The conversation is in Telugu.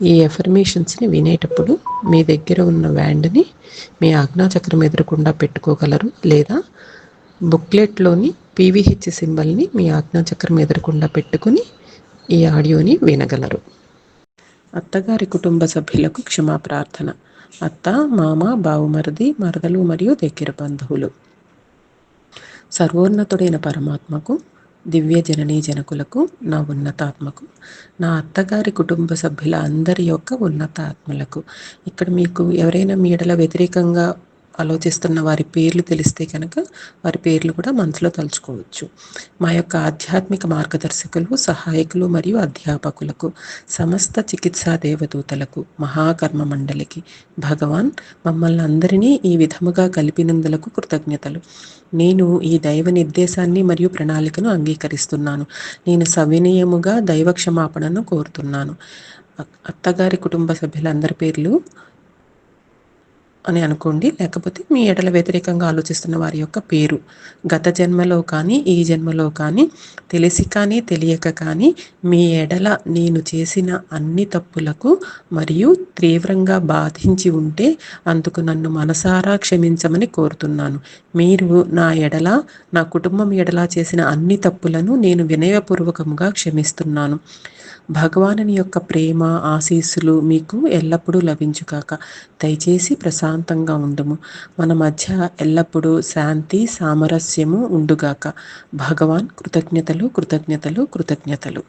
ఈ ఎఫర్మేషన్స్ని వినేటప్పుడు మీ దగ్గర ఉన్న వ్యాండ్ని మీ ఆజ్ఞాచక్రం ఎదురకుండా పెట్టుకోగలరు లేదా బుక్లెట్లోని పీవీహెచ్ సింబల్ని మీ ఆజ్ఞాచక్రం ఎదురకుండా పెట్టుకుని ఈ ఆడియోని వినగలరు. అత్తగారి కుటుంబ సభ్యులకు క్షమా ప్రార్థన అత్త మామ బావుమరిది మరదలు మరియు దగ్గర బంధువులు. సర్వోన్నతుడైన పరమాత్మకు దివ్య జననీ జనకులకు నా ఉన్నతాత్మకు నా అత్తగారి కుటుంబ సభ్యుల అందరి యొక్క ఉన్నతాత్మలకు. ఇక్కడ మీకు ఎవరైనా మీడల వ్యతిరేకంగా ఆలోచిస్తున్న వారి పేర్లు తెలిస్తే కనుక వారి పేర్లు కూడా మనసులో తలుచుకోవచ్చు. మా యొక్క ఆధ్యాత్మిక మార్గదర్శకులు సహాయకులు మరియు అధ్యాపకులకు సమస్త చికిత్సా దేవదూతలకు మహాకర్మ మండలికి భగవాన్ మమ్మల్ని అందరినీ ఈ విధముగా కలిపినందులకు కృతజ్ఞతలు. నేను ఈ దైవ నిర్దేశాన్ని మరియు ప్రణాళికను అంగీకరిస్తున్నాను. నేను సవినయముగా దైవ క్షమాపణను కోరుతున్నాను. అత్తగారి కుటుంబ సభ్యులందరి పేర్లు అని అనుకోండి. లేకపోతే మీ ఎడల వ్యతిరేకంగా ఆలోచిస్తున్న వారి యొక్క పేరు. గత జన్మలో కానీ ఈ జన్మలో కానీ తెలిసి కానీ తెలియక కానీ మీ ఎడల నేను చేసిన అన్ని తప్పులకు మరియు తీవ్రంగా బాధించి ఉంటే అందుకు నన్ను మనసారా క్షమించమని కోరుతున్నాను. మీరు నా ఎడల నా కుటుంబం ఎడల చేసిన అన్ని తప్పులను నేను వినయపూర్వకంగా క్షమిస్తున్నాను. భగవానుని యొక్క ప్రేమ ఆశీస్సులు మీకు ఎల్లప్పుడూ లభించుగాక. దయచేసి ప్రశాంతంగా ఉండుము. మన మధ్య ఎల్లప్పుడూ శాంతి సామరస్యము ఉండుగాక. భగవాన్ కృతజ్ఞతలు కృతజ్ఞతలు కృతజ్ఞతలు.